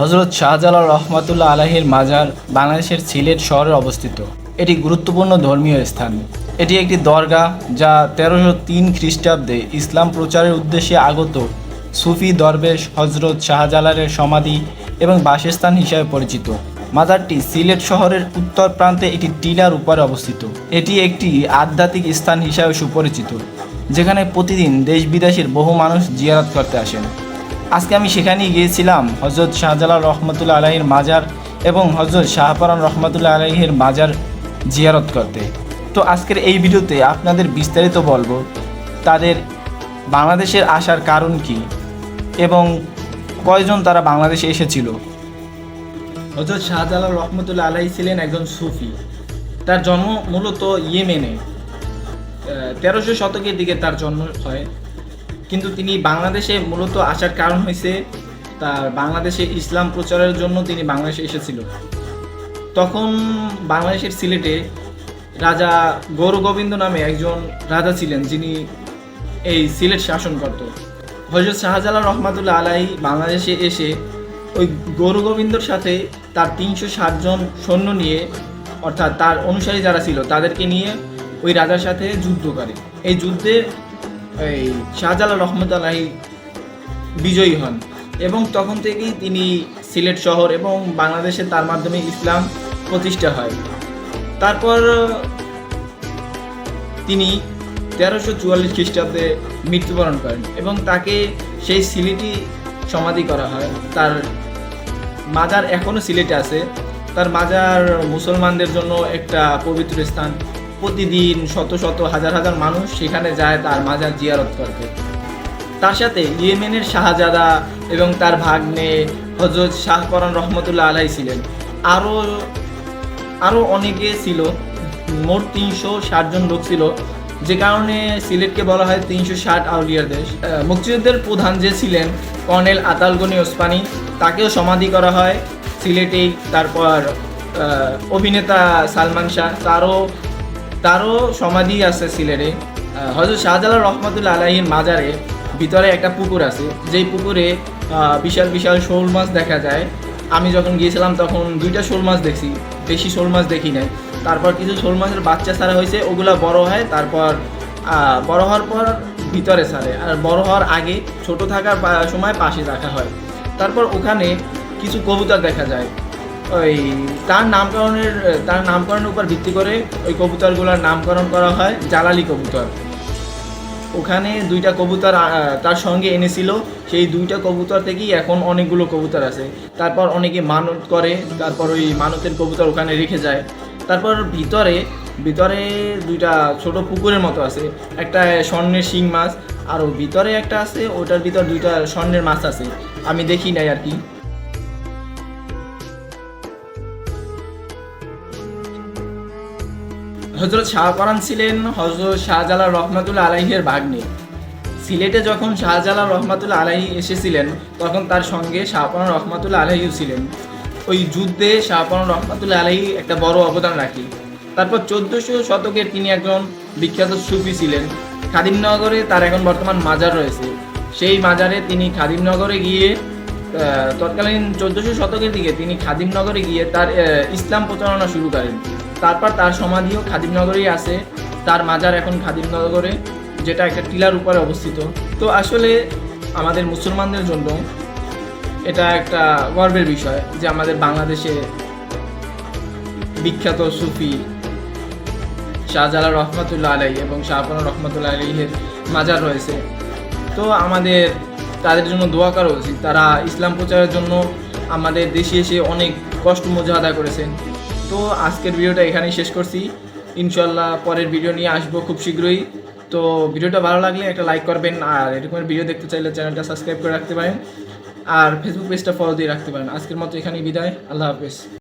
হজরত শাহজালাল রহমাতুল্লাহ আলাহির মাজার বাংলাদেশের সিলেট শহরে অবস্থিত। এটি গুরুত্বপূর্ণ ধর্মীয় স্থান। এটি একটি দরগা যা তেরোশো তিন খ্রিস্টাব্দে ইসলাম প্রচারের উদ্দেশ্যে আগত সুফি দরবেশ হজরত শাহজালালের সমাধি এবং বাসস্থান হিসাবে পরিচিত। মাজারটি সিলেট শহরের উত্তর প্রান্তে একটি টিলার উপরে অবস্থিত। এটি একটি আধ্যাত্মিক স্থান হিসাবে সুপরিচিত, যেখানে প্রতিদিন দেশ বিদেশের বহু মানুষ জিয়ারত করতে আসেন। আজকে আমি সেখানেই গিয়েছিলাম হজরত শাহজালাল রহমতুল্লাহ আলাহির মাজার এবং হজরত শাহপরান রহমতুল্লাহ আলাহির মাজার জিয়ারত করতে। তো আজকের এই ভিডিওতে আপনাদের বিস্তারিত বলব, তাদের বাংলাদেশের আসার কারণ কি এবং কয়জন তারা বাংলাদেশে এসেছিল। হজরত শাহজালাল রহমতুল্লাহ আলাহি ছিলেন একজন সুফি। তার জন্ম মূলত ইয়েমেনে। তেরোশো শতকের দিকে তার জন্ম হয়। কিন্তু তিনি বাংলাদেশে মূলত আসার কারণ হয়েছে তার বাংলাদেশে ইসলাম প্রচারের জন্য তিনি বাংলাদেশে এসেছিল। তখন বাংলাদেশের সিলেটে রাজা গৌর গোবিন্দ নামে একজন রাজা ছিলেন, যিনি এই সিলেট শাসন করত। হজরত শাহজালাল রহমাতুল্লাহ আলাই বাংলাদেশে এসে ওই গৌর গোবিন্দর সাথে তার তিনশো জন সৈন্য নিয়ে, অর্থাৎ তার অনুসারী যারা ছিল, তাদেরকে নিয়ে ওই রাজার সাথে যুদ্ধ করে। এই যুদ্ধে এই শাহজালাল রহমতুল্লাহি বিজয়ী হন। এবং তখন থেকেই তিনি সিলেট শহর এবং বাংলাদেশে তার মাধ্যমে ইসলাম প্রতিষ্ঠা হয়। তারপর, তিনি তেরোশো চুয়াল্লিশ খ্রিস্টাব্দে মৃত্যুবরণ করেন এবং তাকে সেই সিলেটই সমাধি করা হয়। তার মাজার এখনও সিলেটে আছে। তার মাজার মুসলমানদের জন্য একটা পবিত্র স্থান প্রতিদিন শত শত, হাজার হাজার মানুষ সেখানে যায় তার মাজার জিয়ারত করতে। তার সাথে ইয়েমেনের শাহজাদা এবং তার ভাগ্নে হজরত শাহপরান রহমতুল্লাহ আলাই ছিলেন। আরও আরও অনেকে ছিল, মোট তিনশো ষাট জন লোক ছিল। যে কারণে সিলেটকে বলা হয় তিনশো ষাট আউলিয়ার দেশ। মুক্তিযুদ্ধের প্রধান যে ছিলেন কর্নেল আতালগনি ওসমানি, তাকেও সমাধি করা হয় সিলেটেই। তারপর অভিনেতা সালমান শাহ, তারও তারও সমাধি আছে সিলেটে। হজরত শাহজালাল রহমতুল্লা আলাহির মাজারে ভিতরে একটা পুকুর আছে। যেই পুকুরে বিশাল বিশাল শোল মাছ দেখা যায়। আমি যখন গিয়েছিলাম তখন দুইটা শোল মাছ দেখছি, বেশি শোল মাছ দেখি নাই। তারপর কিছু শোল মাছের বাচ্চা ছাড়া হয়েছে, ওগুলা বড় হয়, তারপর বড় হওয়ার পর ভিতরে ছাড়ে। আর বড় হওয়ার আগে ছোট থাকার সময় পাশে রাখা হয়। তারপর ওখানে কিছু কবুতর দেখা যায়। ওই, তার নামকরণের তার নামকরণের উপর ভিত্তি করে ওই কবুতরগুলোর নামকরণ করা হয় জালালি কবুতর। ওখানে দুইটা কবুতর তার সঙ্গে এনেছিল। সেই দুইটা কবুতর থেকেই এখন অনেকগুলো কবুতর আছে। তারপর অনেকে মানত করে, তারপর ওই মানতের কবুতর ওখানে রেখে যায়। তারপর ভিতরে ভিতরে দুইটা ছোট পুকুরের মতো আছে। একটা স্বর্ণের শিং মাছ, আর ভিতরে একটা আছে, ওটার ভিতর দুইটা স্বর্ণের মাছ আছে। আমি দেখি নাই আর কি। হজরত শাহপরান ছিলেন হজরত শাহজালাল রহমাতুল্লাহ আলাইহের ভাগ্নে। সিলেটে যখন শাহজালাল রহমাতুল্লাহ আলাহি এসেছিলেন, তখন তার সঙ্গে শাহপরান রহমাতুল্লাহ আলাহিও ছিলেন। ওই যুদ্ধে শাহপরান রহমাতুল্লাহ আলাহি একটা বড় অবদান রাখি। তারপর চোদ্দোশো শতকের তিনি একজন বিখ্যাত সুফি ছিলেন। খাদিমনগরে তার এখন বর্তমান মাজার রয়েছে। সেই মাজারে তিনি খাদিমনগরে গিয়ে তৎকালীন চোদ্দোশো শতকের দিকে তিনি খাদিমনগরে গিয়ে তার ইসলাম প্রচারণা শুরু করেন। তারপর তার সমাধিও খাদিমনগরেই আছে। তার মাজার এখন খাদিমনগরে, যেটা একটা টিলার উপরে অবস্থিত। তো আসলে আমাদের মুসলমানদের জন্য এটা একটা গর্বের বিষয় যে আমাদের বাংলাদেশে বিখ্যাত সুফি শাহজালাল রহমতুল্লাহ আলাই এবং শাহপানা রহমতুল্লাহ আলাইহের মাজার রয়েছে। তো আমাদের, তাদের জন্য দোয়া করা উচিত। তারা ইসলাম প্রচারের জন্য আমাদের দেশে এসে অনেক কষ্ট মোজাহাদা করেছেন। তো আজকের ভিডিওটা এখানেই শেষ করছি। ইনশাল্লাহ পরের ভিডিও নিয়ে আসব খুব শীঘ্রই। তো ভিডিওটা ভালো লাগলে একটা লাইক করবেন আর এরকমের ভিডিও দেখতে চাইলে চ্যানেলটা সাবস্ক্রাইব করে রাখতে পারেন। আর ফেসবুক পেজটা ফলো দিয়ে রাখতে পারেন। আজকের মতো এখানেই বিদায়। আল্লাহ হাফেজ।